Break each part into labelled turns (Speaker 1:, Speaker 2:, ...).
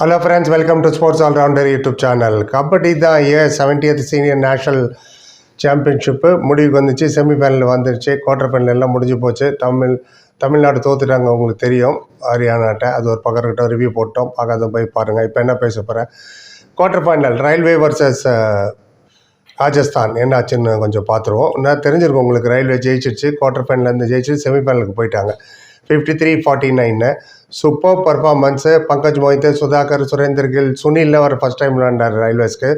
Speaker 1: Hello friends welcome to sports allrounder YouTube channel kabaddi தான் a seventieth senior national championship முடிவுக்கு வந்துச்சு semi-final வந்துருச்சு quarter final எல்லாம் முடிஞ்சு போச்சு. தமிழ் தமிழ்நாடு தோத்துட்டாங்க உங்களுக்கு தெரியும். ஹரியானாட்ட அது ஒரு பக்கத்துக்கிட்ட ரிவ்யூ போட்டோம். பார்க்காத போய் பாருங்கள் இப்போ என்ன பேச போகிறேன் quarter final railway versus Rajasthan. என்னாச்சுன்னு கொஞ்சம் பார்த்துருவோம். நான் தெரிஞ்சிருக்கும் உங்களுக்கு ரயில்வே ஜெயிச்சிருச்சு குவார்டர் ஃபைனலேருந்து ஜெயிச்சு செமிஃபைனலுக்கு போயிட்டாங்க. Fifty three forty nine super performance Pankaj Mohit Sudhakar Surender Gill Sunil அவர் ஃபஸ்ட் டைம் விளாண்டார் ரயில்வேஸ்க்கு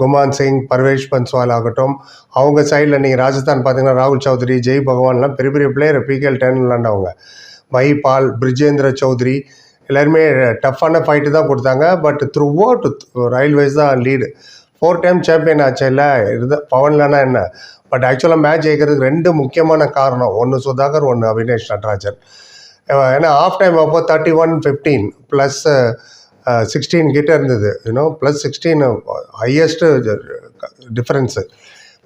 Speaker 1: குமான் சிங் பர்வேஷ் பன்ஸ்வால் ஆகட்டும். அவங்க சைடில் நீங்கள் ராஜஸ்தான் பார்த்தீங்கன்னா ராகுல் சௌத்ரி ஜெய் பகவான்லாம் பெரிய பெரிய பிளேயர் பிகேஎல் டென் விளாண்டவங்க மைபால் பிரிஜேந்திர சௌத்ரி எல்லாருமே டஃப்பான ஃபைட்டு தான் கொடுத்தாங்க. பட் த்ரூ அவுட் ரயில்வேஸ் தான் லீடு ஃபோர் டைம் சாம்பியன் ஆச்சு இல்லை? இது பவன்லனா என்ன? பட் ஆக்சுவலாக மேட்ச் ஜெயிக்கிறதுக்கு ரெண்டு முக்கியமான காரணம். ஒன்று சுதாகர் ஒன்று அவினேஷ் நடராஜன். ஏன்னா ஆஃப் டைம் அப்போ thirty one fifteen plus sixteen கிட்டே இருந்தது. You know plus sixteen highest difference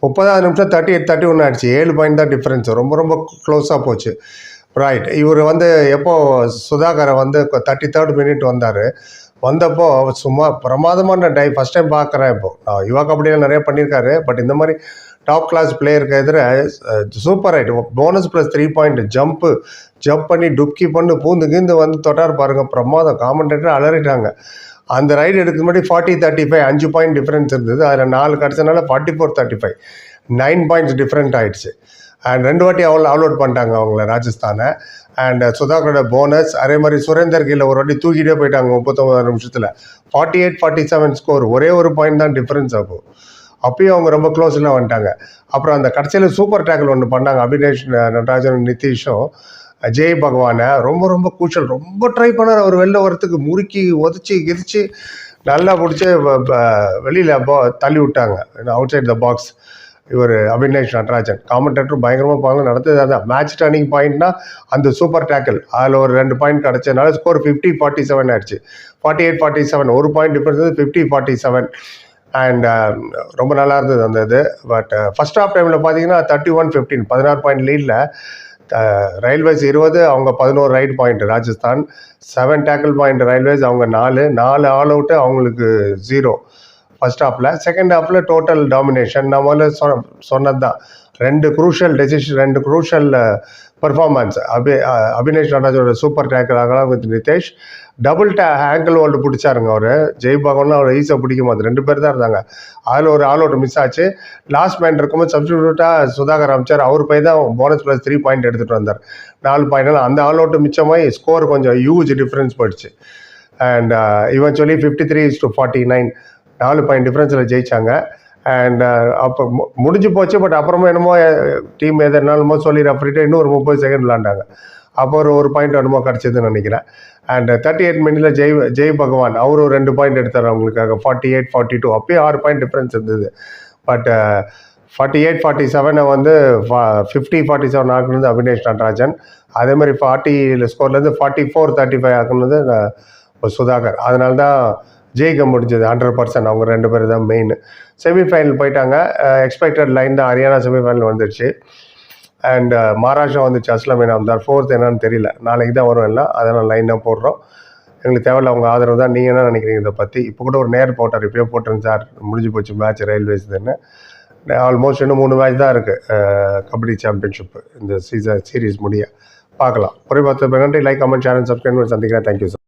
Speaker 1: முப்பதாவது நிமிஷம் தேர்ட்டி எயிட் தேர்ட்டி ஒன் ஆயிடுச்சு. ஏழு பாயிண்ட் தான் டிஃப்ரென்ஸ் ரொம்ப ரொம்ப க்ளோஸாக போச்சு. ரைட் இவர் வந்து எப்போது சுதாகரை வந்து தேர்ட்டி தேர்ட் மினிட் வந்தார். வந்தப்போ சும்மா பிரமாதமான டை ஃபஸ்ட் டைம் பார்க்குறேன் இப்போ. நான் யுவா கபடியில் நிறைய பண்ணியிருக்காரு. பட் இந்த மாதிரி டாப் கிளாஸ் பிளேயருக்கு எதிர super raid bonus plus three point jump jump பண்ணி டுப்கி பண்ணி பூந்து கீந்து வந்து தொட்டார் பாருங்கள் பிரமாதம். காமெண்டேட்டர் அலறிட்டாங்க. அந்த ரைடு எடுக்க முன்னாடி ஃபார்ட்டி தேர்ட்டி ஃபைவ் அஞ்சு பாயிண்ட் டிஃப்ரென்ஸ் இருந்தது. அதில் நாலு கிடச்சனால forty four thirty five nine points different ஆகிடுச்சு அண்ட் ரெண்டு வாட்டி அவ்வளோ அவுட் பண்ணிட்டாங்க அவங்கள ராஜஸ்தானை. அண்ட் சுதாகரோட போனஸ் அதே மாதிரி சுரேந்தர் கில்ல ஒரு வாட்டி தூக்கிட்டே போயிட்டாங்க முப்பத்தொம்பது நிமிஷத்தில். Forty eight forty seven score ஒரே ஒரு பாயிண்ட் தான் டிஃப்ரென்ஸ் ஆகும் அப்பயும் அவங்க ரொம்ப க்ளோஸில் வந்துட்டாங்க. அப்புறம் அந்த கடைசியில் சூப்பர் டேக்கிள் ஒன்று பண்ணாங்க அபினேஷ் நடராஜன் நிதிஷும் ஜெய் பகவானை. ரொம்ப ரொம்ப கூச்சல் ரொம்ப ட்ரை பண்ணார் அவர் வெளில வரத்துக்கு முறுக்கி உதச்சி கிதிச்சு நல்லா பிடிச்சி வெளியில் தள்ளி விட்டாங்க அவுட் சைட் த பாக்ஸ் இவர் அபினேஷ் நடராஜன். காமெண்டேட்டர் பயங்கரமாக பாங்க நடந்தது அதான். மேட்ச் டர்னிங் பாயிண்ட்னா அந்த சூப்பர் டேக்கிள் அதில் ஒரு ரெண்டு பாயிண்ட் கிடச்சதுனால ஸ்கோர் ஃபிஃப்டி ஃபார்ட்டி செவன் ஆயிடுச்சு. ஃபார்ட்டி எயிட் ஃபார்ட்டி செவன் ஒரு point difference fifty forty seven and ரொம்ப நல்லா இருந்தது அந்த இது. பட் ஃபஸ்ட் ஆஃப் டைமில் பார்த்தீங்கன்னா தேர்ட்டி ஒன் ஃபிஃப்டீன் பதினாறு பாயிண்ட் லீடில் ரயில்வேஸ் இருபது அவங்க பதினோரு raid point Rajasthan. Seven tackle point railways அவங்க நாலு. நாலு ஆல் அவுட்டு அவங்களுக்கு ஜீரோ ஃபர்ஸ்ட் ஹாஃபில் செகண்ட் ஹாஃபில் டோட்டல் டாமினேஷன் நான் முதல்ல சொ சொன்னது தான் ரெண்டு குரூஷியல் டெசிஷன் ரெண்டு குரூஷியல் பர்ஃபார்மன்ஸ் அபி அபினேஷ் நடராஜோட சூப்பர் டேக்கர் ஆகலாம் வித் நிதேஷ். டபுள் டே ஆங்கிள் ஹோல்டு பிடிச்சாருங்க அவர். ஜெய் பகவான் அவர் ஈஸியாக பிடிக்க மாட்டேன். ரெண்டு பேர் தான் இருந்தாங்க. அதில் ஒரு ஆல் அவுட் மிஸ் ஆச்சு. லாஸ்ட் மேன் இருக்கும்போது சப்ஸ்டியூட்டாக சுதாகர் அமைச்சார். அவர் போய் தான் போனஸ் ப்ளஸ் த்ரீ பாயிண்ட் எடுத்துகிட்டு வந்தார். நாலு பாயிண்ட் அந்த ஆல் அவுட் மிச்சமாகி ஸ்கோர் கொஞ்சம் ஹியூஜ் டிஃப்ரென்ஸ் போயிடுச்சு. அண்ட் இவன் சொல்லி fifty three is to forty nine நாலு பாயிண்ட் டிஃப்ரென்ஸில் ஜெயித்தாங்க அண்ட் அப்போ முடிஞ்சு போச்சு பட் அப்புறமா என்னமோ டீம் எதனாலுமோ சொல்லி ரெஃபரிட்டு இன்னும் ஒரு முப்பது செகண்ட் விளாண்டாங்க அப்போ ஒரு ஒரு பாயிண்ட் என்னமோ கிடச்சதுன்னு நினைக்கிறேன். அண்ட் தேர்ட்டி எயிட் மினிட்ல ஜெய் ஜெய் பகவான் அவரும் ரெண்டு பாயிண்ட் எடுத்தார் அவங்களுக்காக. ஃபார்ட்டி எயிட் ஃபார்ட்டி டூ அப்பயே ஆறு பாயிண்ட் டிஃப்ரென்ஸ் இருந்தது. பட் ஃபார்ட்டி எயிட் ஃபார்ட்டி செவனை வந்து ஃபிஃப்டி ஃபார்ட்டி செவன் ஆக்குனது அபினேஷ் நடராஜன். அதே மாதிரி ஃபார்ட்டி ஸ்கோர்லேருந்து ஃபார்ட்டி ஃபோர் தேர்ட்டி ஃபைவ் ஆக்குனது சுதாகர். அதனால தான் ஜெயிக்க முடிஞ்சது ஹண்ட்ரட் பர்சன்ட் அவங்க ரெண்டு பேர் தான் மெயின் செமிஃபைனல் போயிட்டாங்க. எக்ஸ்பெக்டட் லைன் தான் ஹரியானா செமிஃபைனல் வந்துடுச்சு அண்ட் மகாராஷ்டிரா வந்துச்சு. அஸ்லாம் இனாம்தார் ஃபோர்த் என்னன்னு தெரியல. நாளைக்கு தான் வரும் எல்லாம். அதெல்லாம் தான் போடுறோம். எங்களுக்கு தேவையில்ல. அவங்க ஆதரவு தான். நீங்கள் என்ன நினைக்கிறீங்க இதை பற்றி இப்போ கூட ஒரு நேர் போட்டார். இப்போயே போட்டுருங்க சார். முடிஞ்சு போச்சு மேட்ச் ரயில்வேஸ் தானே ஆல்மோஸ்ட் இன்னும் மூணு மேட்ச் தான் இருக்குது கபடி சாம்பியன்ஷிப்பு இந்த சீசன் சீரீஸ் முடிய. பார்க்கலாம். ஒரே பார்த்து நன்றி லைக் கமெண்ட் சேனல் சப்ஸ்கிரைப் சந்திக்கிறேன். Thank you sir